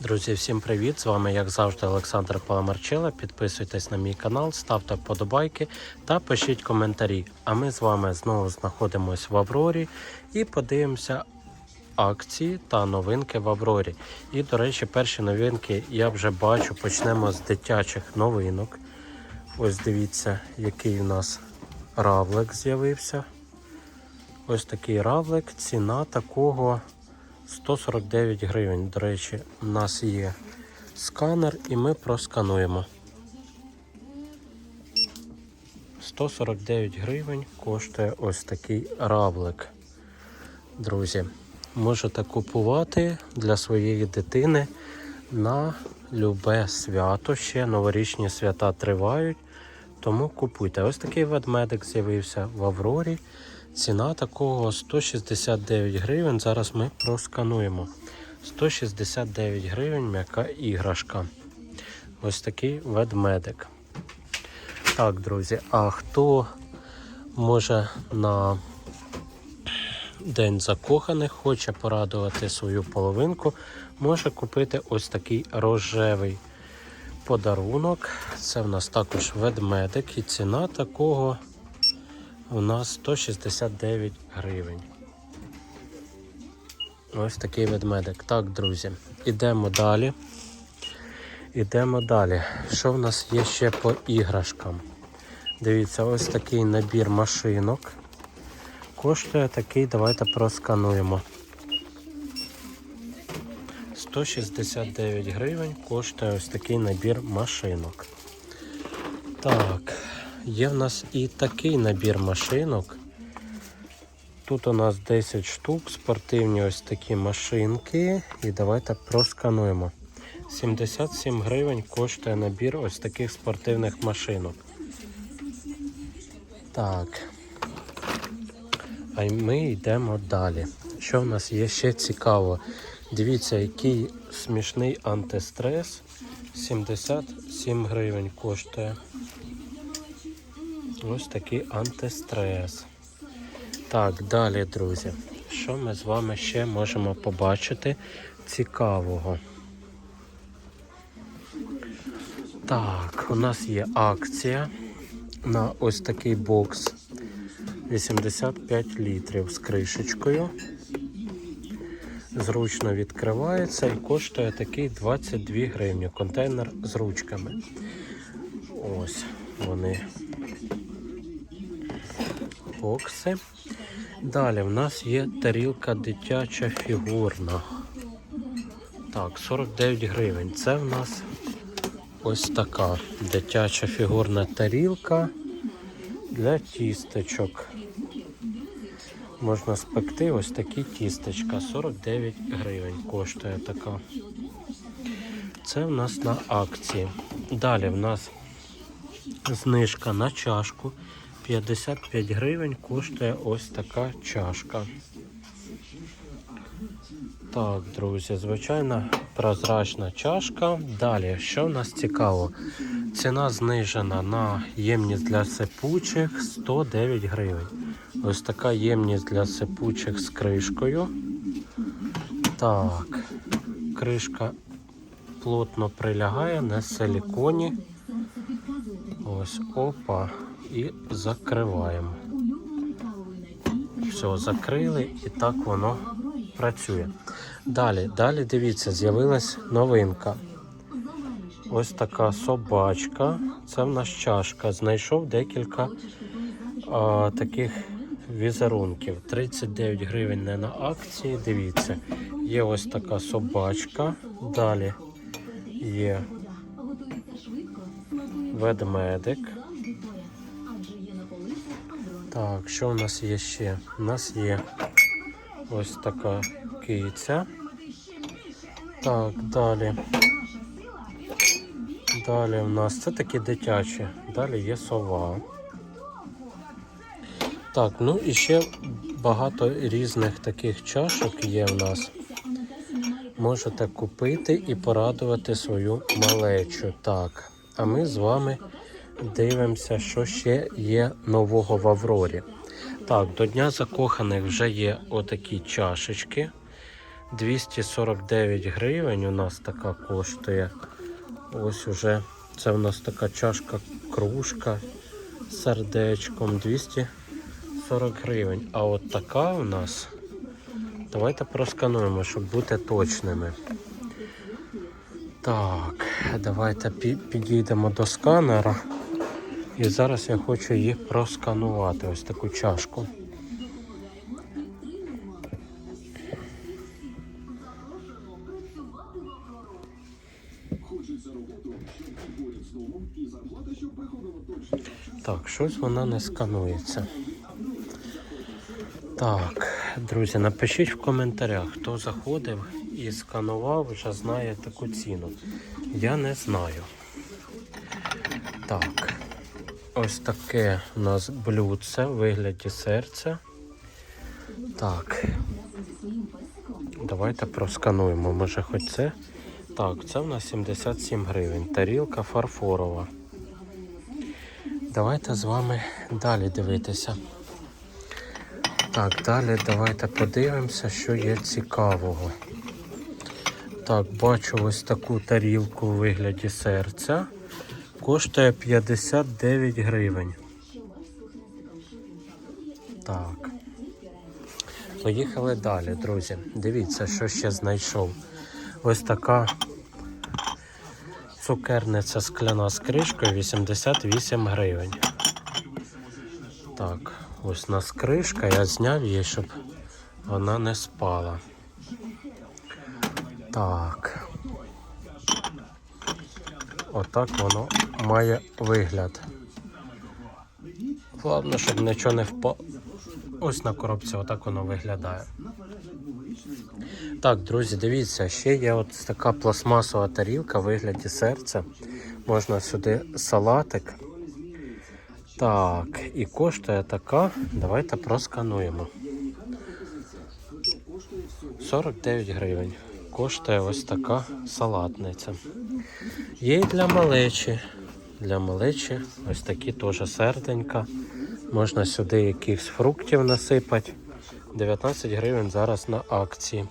Друзі, всім привіт! З вами, як завжди, Олександр Паламарчела. Підписуйтесь на мій канал, ставте вподобайки та пишіть коментарі. А ми з вами знову знаходимося в Аврорі і подивимося акції та новинки в Аврорі. І, до речі, перші новинки я вже бачу. Почнемо з дитячих новинок. Ось дивіться, який у нас равлик з'явився. Ось такий равлик. Ціна такого 149 гривень. До речі, у нас є сканер і ми проскануємо. 149 гривень коштує ось такий равлик. Друзі, можете купувати для своєї дитини на любе свято. Ще новорічні свята тривають. Тому купуйте. Ось такий ведмедик з'явився в Аврорі. Ціна такого 169 гривень. Зараз ми проскануємо. 169 гривень м'яка іграшка. Ось такий ведмедик. Так, друзі, а хто може на День закоханих хоче порадувати свою половинку, може купити ось такий рожевий подарунок. Це в нас також ведмедик і ціна такого у нас 169 гривень. Ось такий ведмедик. Так, друзі, ідемо далі. Ідемо далі. Що в нас є ще по іграшкам? Дивіться, ось такий набір машинок. Коштує такий, давайте проскануємо. 169 гривень коштує ось такий набір машинок. Так, є в нас і такий набір машинок. Тут у нас 10 штук, спортивні ось такі машинки. І давайте проскануємо. 77 гривень коштує набір ось таких спортивних машинок. Так. А ми йдемо далі. Що в нас є ще цікаво? Дивіться, який смішний антистрес. 77 гривень коштує. Ось такий антистрес. Так, далі, друзі. Що ми з вами ще можемо побачити цікавого? Так, у нас є акція на ось такий бокс 85 літрів з кришечкою. Зручно відкривається і коштує такий 22 гривні. Контейнер з ручками. Ось вони. Бокси. Далі в нас є тарілка дитяча фігурна. Так, 49 гривень. Це в нас ось така дитяча фігурна тарілка для тістечок. Можна спекти ось такі тістечка. 49 гривень коштує така. Це в нас на акції. Далі в нас знижка на чашку. 55 гривень коштує ось така чашка. Так, друзі, звичайна прозрачна чашка. Далі, що в нас цікаво? Ціна знижена на ємність для сипучих 109 гривень. Ось така ємність для сипучих з кришкою. Так, кришка плотно прилягає на силіконі. Ось, опа, і закриваємо. Все, закрили і так воно працює. Далі, далі дивіться, з'явилась новинка. Ось така собачка. Це в нас чашка. Знайшов декілька а, таких візерунків. 39 гривень не на акції. Дивіться, є ось така собачка. Далі є ведмедик. Так, що у нас є ще? У нас є ось така киця. Так, далі. Далі у нас це такі дитячі. Далі є сова. Так, ну і ще багато різних таких чашок є в нас. Можете купити і порадувати свою малечу. Так, а ми з вами дивимося, що ще є нового в Аврорі. Так, до Дня закоханих вже є отакі чашечки. 249 гривень у нас така коштує. Ось уже це у нас така чашка кружка з сердечком 240 гривень. А от така у нас. Давайте проскануємо, щоб бути точними. Так, давайте підійдемо до сканера. І зараз я хочу її просканувати, ось таку чашку. Так, щось вона не сканується. Так, друзі, напишіть в коментарях, хто заходив і сканував, вже знає таку ціну. Я не знаю. Так, ось таке у нас блюдце в вигляді серця. Так. Давайте проскануємо, може хоч це. Так, це в нас 77 гривень. Тарілка фарфорова. Давайте з вами далі дивитися. Так, далі давайте подивимося, що є цікавого. Так, бачу ось таку тарілку у вигляді серця. Коштує 59 гривень. Так. Поїхали далі, друзі. Дивіться, що ще знайшов. Ось така цукерниця скляна з кришкою 88 гривень. Так, ось у нас кришка, я зняв її, щоб вона не спала. Так. Отак воно має вигляд. Головне, щоб нічого не впало. Ось на коробці отак воно виглядає. Так, друзі, дивіться, ще є от така пластмасова тарілка в вигляді серця. Можна сюди салатик. Так, і коштує така. Давайте проскануємо. 49 гривень. Коштує ось така салатниця. Є і для малечі. Для малечі ось такі теж серденька. Можна сюди якихось фруктів насипати. 19 гривень зараз на акції.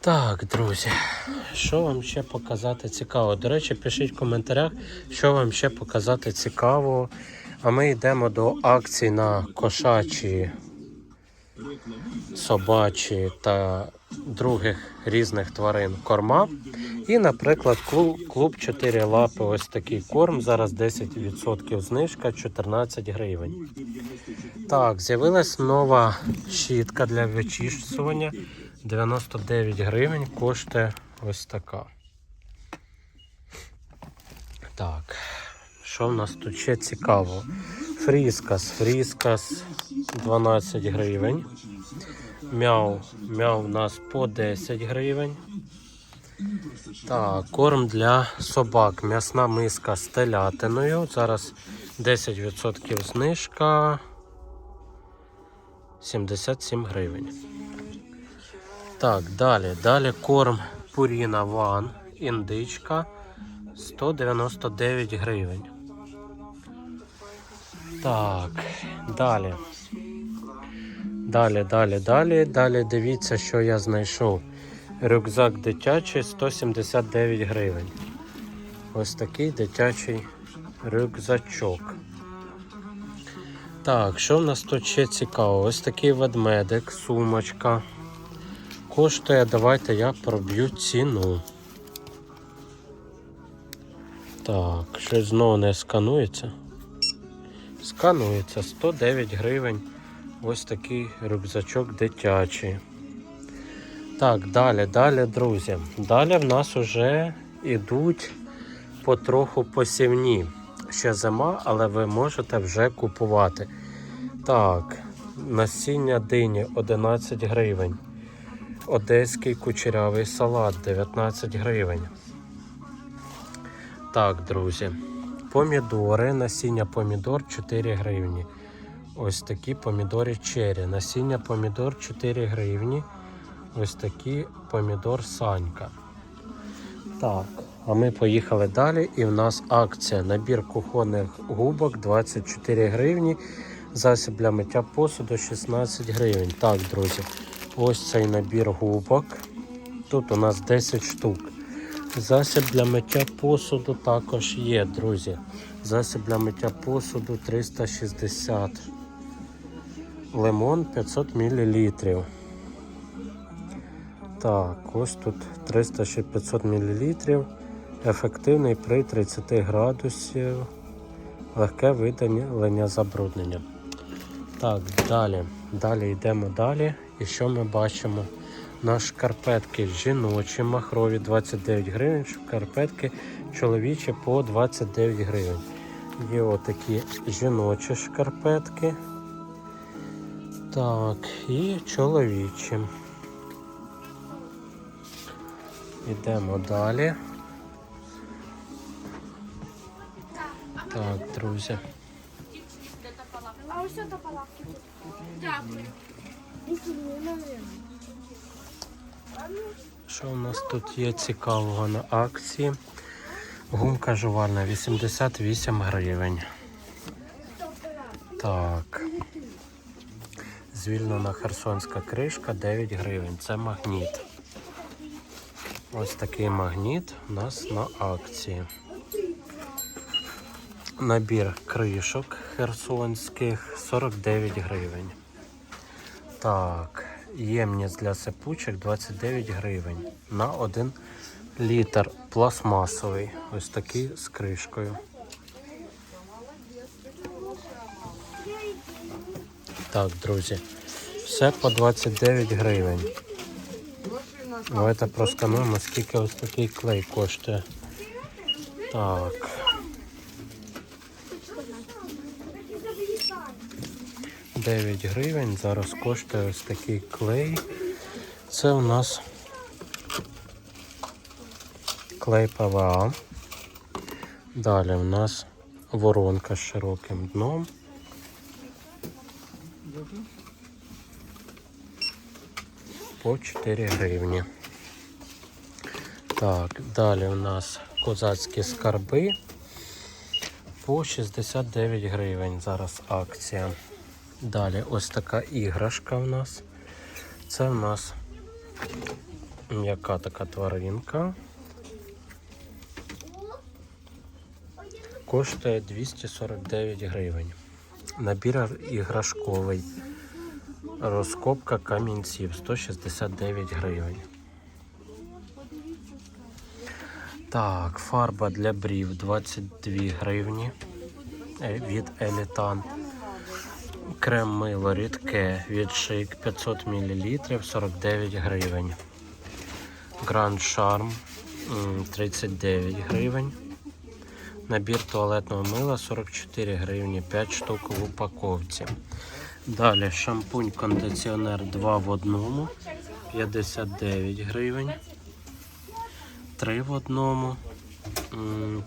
Так, друзі, що вам ще показати цікаво? До речі, пишіть в коментарях, що вам ще показати цікавого. А ми йдемо до акцій на кошачі, собачі та других різних тварин корма. І, наприклад, клуб, клуб 4 лапи, ось такий корм. Зараз 10% знижка, 14 гривень. Так, з'явилась нова щітка для вичищування. 99 гривень коштує ось така. Так, що в нас тут ще цікаво? Фріскас, фріскас 12 гривень. Мяу, мяу у нас по 10 гривень. Так, корм для собак. М'ясна миска з телятиною. Зараз 10% знижка. 77 гривень. Так, далі. Далі корм Purina One, індичка 199 гривень. Так, далі. Далі, далі, далі. Далі дивіться, що я знайшов. Рюкзак дитячий 179 гривень. Ось такий дитячий рюкзачок. Так, що в нас тут ще цікаво? Ось такий ведмедик, сумочка. Коштує, давайте я проб'ю ціну. Так, щось знову не сканується. Сканується 109 гривень. Ось такий рюкзачок дитячий. Так, далі, далі, друзі. Далі в нас вже йдуть потроху посівні. Ще зима, але ви можете вже купувати. Так, насіння дині 11 гривень. Одеський кучерявий салат 19 гривень. Так, друзі. Помідори, насіння помідор 4 гривні. Ось такі помідори чері. Насіння помідор 4 гривні. Ось такі помідор Санька. Так, а ми поїхали далі. І в нас акція. Набір кухонних губок 24 гривні. Засіб для миття посуду 16 гривень. Так, друзі. ось цей набір губок. Тут у нас 10 штук. Засіб для миття посуду також є, друзі. Засіб для миття посуду 360. Лимон 500 мл. Так, ось тут 300 ще 500 мл. Ефективний при 30 градусів. Легке видалення забруднення. Так, далі. Далі йдемо далі. І що ми бачимо? На шкарпетки жіночі махрові 29 гривень, шкарпетки чоловічі по 29 гривень. Є отакі жіночі шкарпетки. Так, і чоловічі. Йдемо далі. Так, друзі. А ось це палатки. Дякую. Що у нас тут є цікавого на акції? Гумка жувальна 88 гривень. Так. Звільнена херсонська кришка 9 гривень. Це магніт. Ось такий магніт у нас на акції. Набір кришок херсонських 49 гривень. Так, ємність для сипучок 29 гривень на 1 літр пластмасовий. Ось такий з кришкою. Так, друзі, все по 29 гривень. Давайте проскануємо, скільки ось такий клей коштує. Так. Дев'ять гривень. Зараз коштує ось такий клей. Це у нас клей ПВА. Далі у нас воронка з широким дном. По 4 гривні. Так, далі у нас козацькі скарби по 69 гривень. Зараз акція. Далі ось така іграшка у нас. Це у нас м'яка така тваринка. Коштує 249 гривень. Набір іграшковий. Розкопка камінців 169 гривень. Так, фарба для брів 22 гривні е, від Елітан. Крем мило рідке від шик 500 мл 49 гривень. Гранд Шарм м, 39 гривень. Набір туалетного мила 44 гривні, 5 штук в упаковці. Далі шампунь кондиціонер 2 в одному 59 гривень. 3 в одному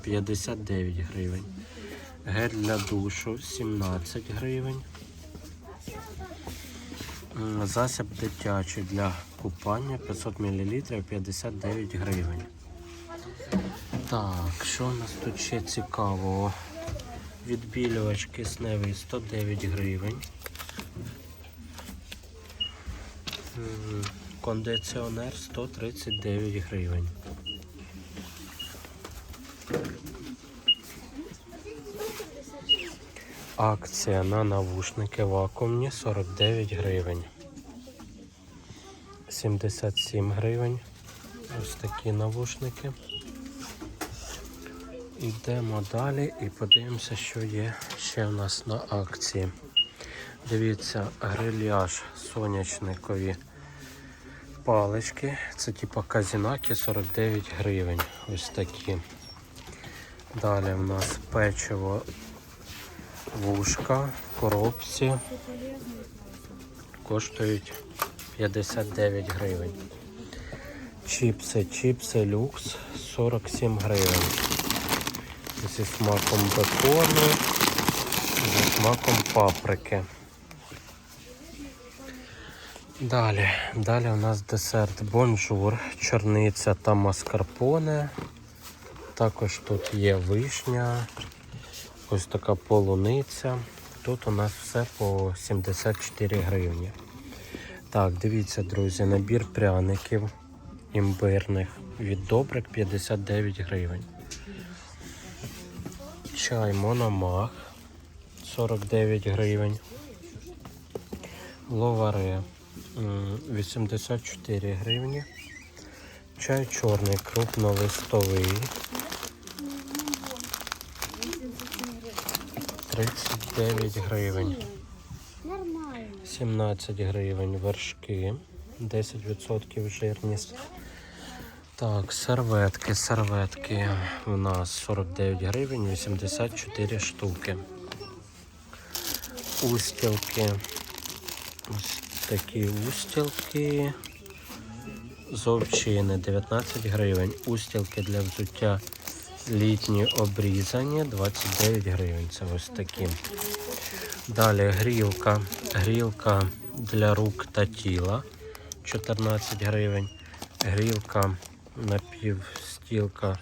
59 гривень. Гель для душу 17 гривень. Засіб дитячий для купання 500 мл 59 гривень. Так, що у нас тут ще цікавого? Відбілювач кисневий 109 гривень. Кондиціонер 139 гривень. Акція на навушники вакуумні 49 гривень. 77 гривень. Ось такі навушники. Йдемо далі і подивимося, що є ще в нас на акції. Дивіться, грильяж соняшникові палички. Це типу казінаки 49 гривень. Ось такі. Далі в нас печиво вушка коробці. Коштують 59 гривень. Чіпси, чіпси люкс 47 гривень. Зі смаком бекону, зі смаком паприки. Далі, далі у нас десерт бонжур, чорниця та маскарпоне. Також тут є вишня, ось така полуниця. Тут у нас все по 74 гривні. Так, дивіться, друзі, набір пряників імбирних від добрик 59 гривень. Чай Мономах 49 гривень. Ловаре 84 гривні. Чай чорний крупнолистовий 39 гривень. Нормально. 17 гривень вершки, 10% жирність. Так, серветки, серветки у нас 49 гривень, 84 штуки. Устілки. Ось такі устілки. З овчини 19 гривень. Устілки для взуття літні обрізані 29 гривень. Це ось такі. Далі грілка. Грілка для рук та тіла 14 гривень. Грілка напівстілка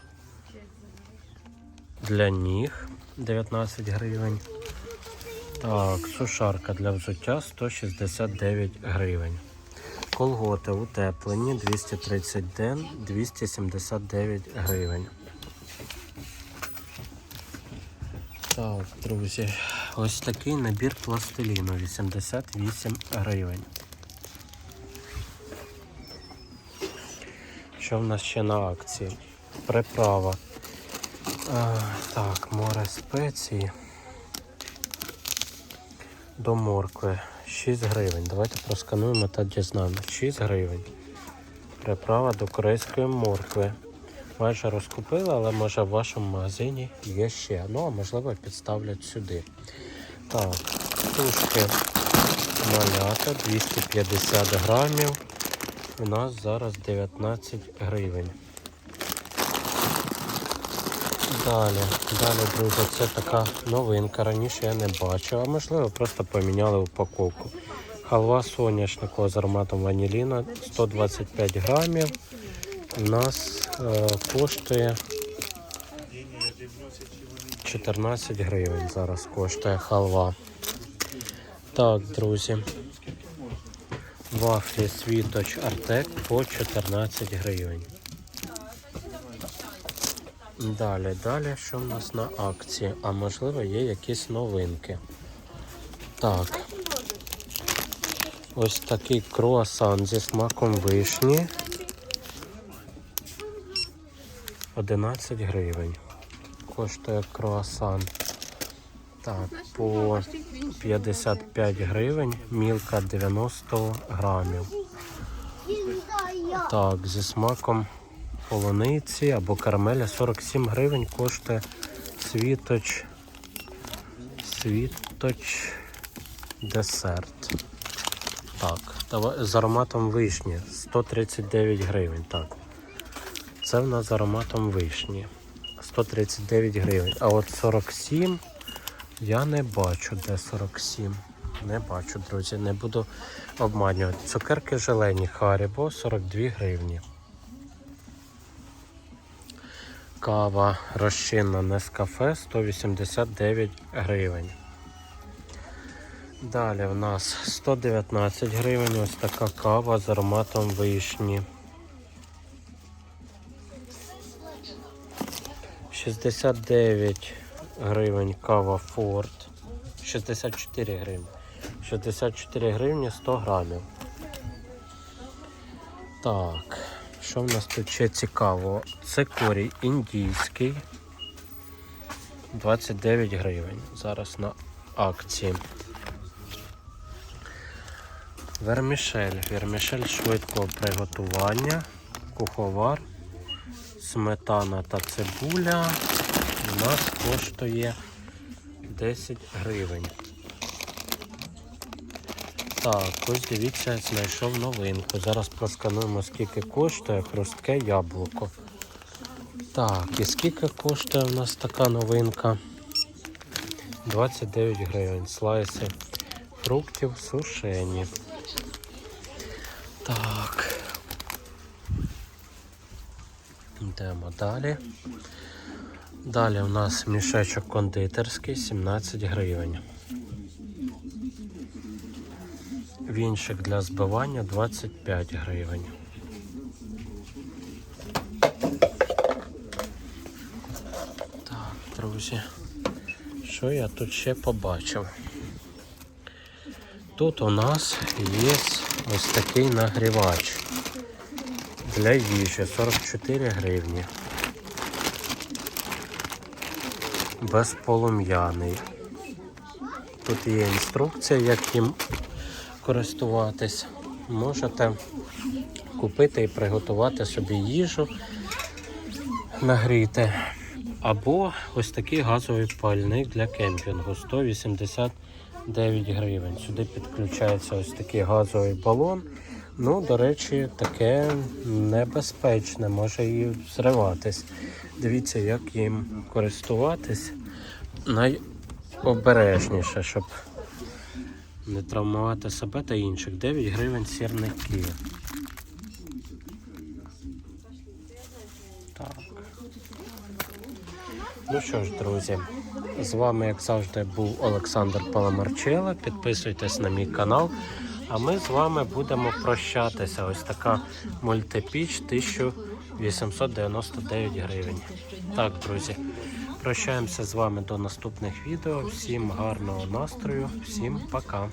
для ніг 19 гривень. Так, сушарка для взуття 169 гривень. Колготи утеплені 230 ден 279 гривень. Так, друзі, ось такий набір пластиліну 88 гривень. Що в нас ще на акції? Приправа. А, так, море спеції. До моркви 6 гривень. Давайте проскануємо та дізнаємося. 6 гривень. Приправа до корейської моркви. Майже розкупили, але може в вашому магазині є ще. Ну, а можливо підставлять сюди. Так, тушки малята 250 грамів. У нас зараз 19 гривень. Далі, далі, друзі, це така новинка. Раніше я не бачив, а можливо просто поміняли упаковку. Халва соняшникова з ароматом ваніліна 125 грамів. У нас е, коштує 14 гривень. Зараз коштує халва. Так, друзі. Вафлі світоч Артек по 14 гривень. Далі, далі, що в нас на акції? А можливо є якісь новинки. Так. Ось такий круасан зі смаком вишні. 11 гривень. Коштує круасан. Так, по 55 гривень, мілка 90 грамів. Так, зі смаком полуниці або карамеля 47 гривень коштує світоч. Світоч десерт. Так, з ароматом вишні 139 гривень. Так. Це в нас з ароматом вишні. 139 гривень. А от 47 я не бачу, де 47. Не бачу, друзі, не буду обманювати. Цукерки желені Харібо 42 гривні. Кава розчинна Нескафе 189 гривень. Далі в нас 119 гривень. Ось така кава з ароматом вишні. 69 гривень кава Форд. 64 гривні. 64 гривні 100 грамів. Так, що в нас тут ще цікаво? Це корій індійський. 29 гривень. Зараз на акції. Вермішель. Вермішель швидкого приготування. Куховар. Сметана та цибуля у нас коштує 10 гривень. Так, ось дивіться, знайшов новинку. Зараз проскануємо, скільки коштує хрустке яблуко. Так, і скільки коштує у нас така новинка? 29 гривень. Слайси фруктів сушені. Так. Йдемо далі. Далі у нас мішечок кондитерський 17 гривень. Вінчик для збивання 25 гривень. Так, друзі, що я тут ще побачив? Тут у нас є ось такий нагрівач для їжі 44 гривні. Безполум'яний. Тут є інструкція, як їм користуватись. Можете купити і приготувати собі їжу, нагріти. Або ось такий газовий пальник для кемпінгу 189 гривень. Сюди підключається ось такий газовий балон. Ну, до речі, таке небезпечне, може і зриватись. Дивіться, як їм користуватись найобережніше, щоб не травмувати себе та інших. 9 гривень сірники. Так. Ну що ж, друзі, з вами, як завжди, був Олександр Паламарчела. Підписуйтесь на мій канал. А ми з вами будемо прощатися. Ось така мультипіч 1899 гривень. Так, друзі, прощаємося з вами до наступних відео. Всім гарного настрою, всім пока.